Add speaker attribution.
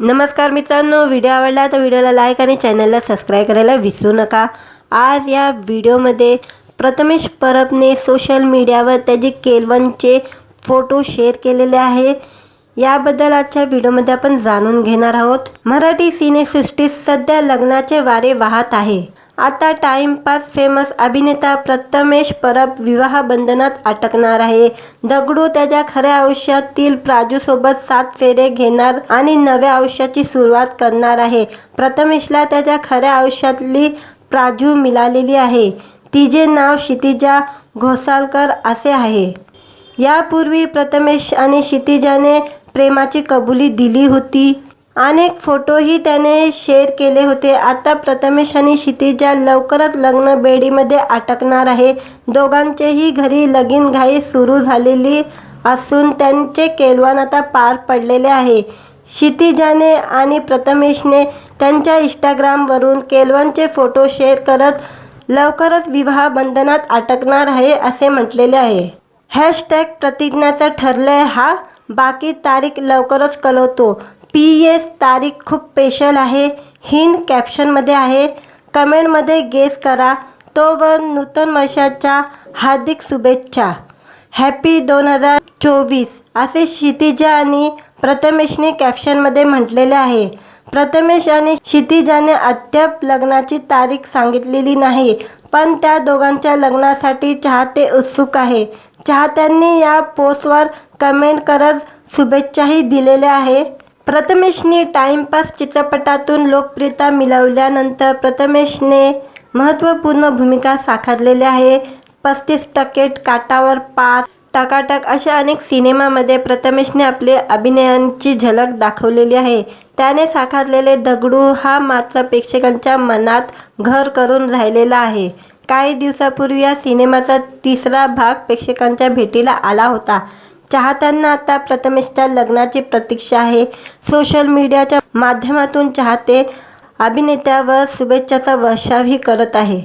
Speaker 1: नमस्कार मित्रांनो व्हिडिओ आवडला तर व्हिडिओला लाईक आणि चॅनलला सबस्क्राईब करायला विसरू नका. आज या व्हिडिओमध्ये प्रथमेश परबने सोशल मीडियावर त्याचे केलवनचे फोटो शेअर केलेले आहे याबद्दल आजच्या व्हिडिओमध्ये आपण जाणून घेणार आहोत. मराठी सिनेसृष्टीत सध्या लग्नाचे वारे वाहत आहे. आता टाइमपास फेमस अभिनेता प्रथमेश परब विवाह बंधनात अटकणार आहे. दगडू त्याच्या खऱ्या आयुष्यातील प्राजूसोबत सात फेरे घेणार आणि नव्या आयुष्याची सुरुवात करणार आहे. प्रथमेशला त्याच्या खऱ्या आयुष्यातली प्राजू मिळालेली आहे. तिचे नाव क्षितिजा घोसाळकर असे आहे. यापूर्वी प्रथमेश आणि क्षितिजाने प्रेमाची कबुली दिली होती. अनेक फोटोही त्याने शेअर केले होते. आता प्रथमेश आणि क्षितिजा लवकरच लग्न बेडीमध्ये अटकणार आहे. दोघांचेही घरी लगीन घाई सुरू झालेली असून त्यांचे केलवान आता पार पडलेले आहे. क्षितिजाने आणि प्रथमेशने त्यांच्या इंस्टाग्रामवरून केलवानचे फोटो शेअर करत लवकरच विवाह बंधनात अटकणार आहे असे म्हटलेले आहे. हॅशटॅग प्रतिज्ञाचं ठरलंय हा. बाकी तारीख लवकरच कळवतो. पी एस तारीख खूप स्पेशल आहे. हिंद कॅप्शनमध्ये आहे. कमेंटमध्ये गेस करा. तो व नूतन वर्षाच्या हार्दिक शुभेच्छा. हॅपी दोन हजार चोवीस. असे क्षितिजा आणि प्रथमेशने कॅप्शनमध्ये म्हटलेले आहे. प्रथमेश आणि क्षितिजाने अद्याप लग्नाची तारीख सांगितलेली नाही पण त्या दोघांच्या लग्नासाठी चाहते उत्सुक आहे. चाहत्यांनी या पोस्टवर कमेंट करत शुभेच्छाही दिलेल्या आहे. प्रथमेशने टाइमपास चित्रपटातून लोकप्रियता मिळवल्यानंतर प्रथमेशने महत्त्वपूर्ण भूमिका साकारलेली आहे. पस्तीस टक्के काटावर पाच टकाटक अशा अनेक सिनेमामध्ये प्रथमेशने आपले अभिनयांची झलक दाखवलेली आहे. त्याने साकारलेले दगडू हा मात्र प्रेक्षकांच्या मनात घर करून राहिलेला आहे. काही दिवसापूर्वी या सिनेमाचा तिसरा भाग प्रेक्षकांच्या भेटीला आला होता. चाहत्यांना आता प्रथमेशच्या लग्नाची प्रतीक्षा आहे. सोशल मीडियाच्या माध्यमातून चाहते अभिनेत्यावर शुभेच्छाचा वर्षावही करत आहे.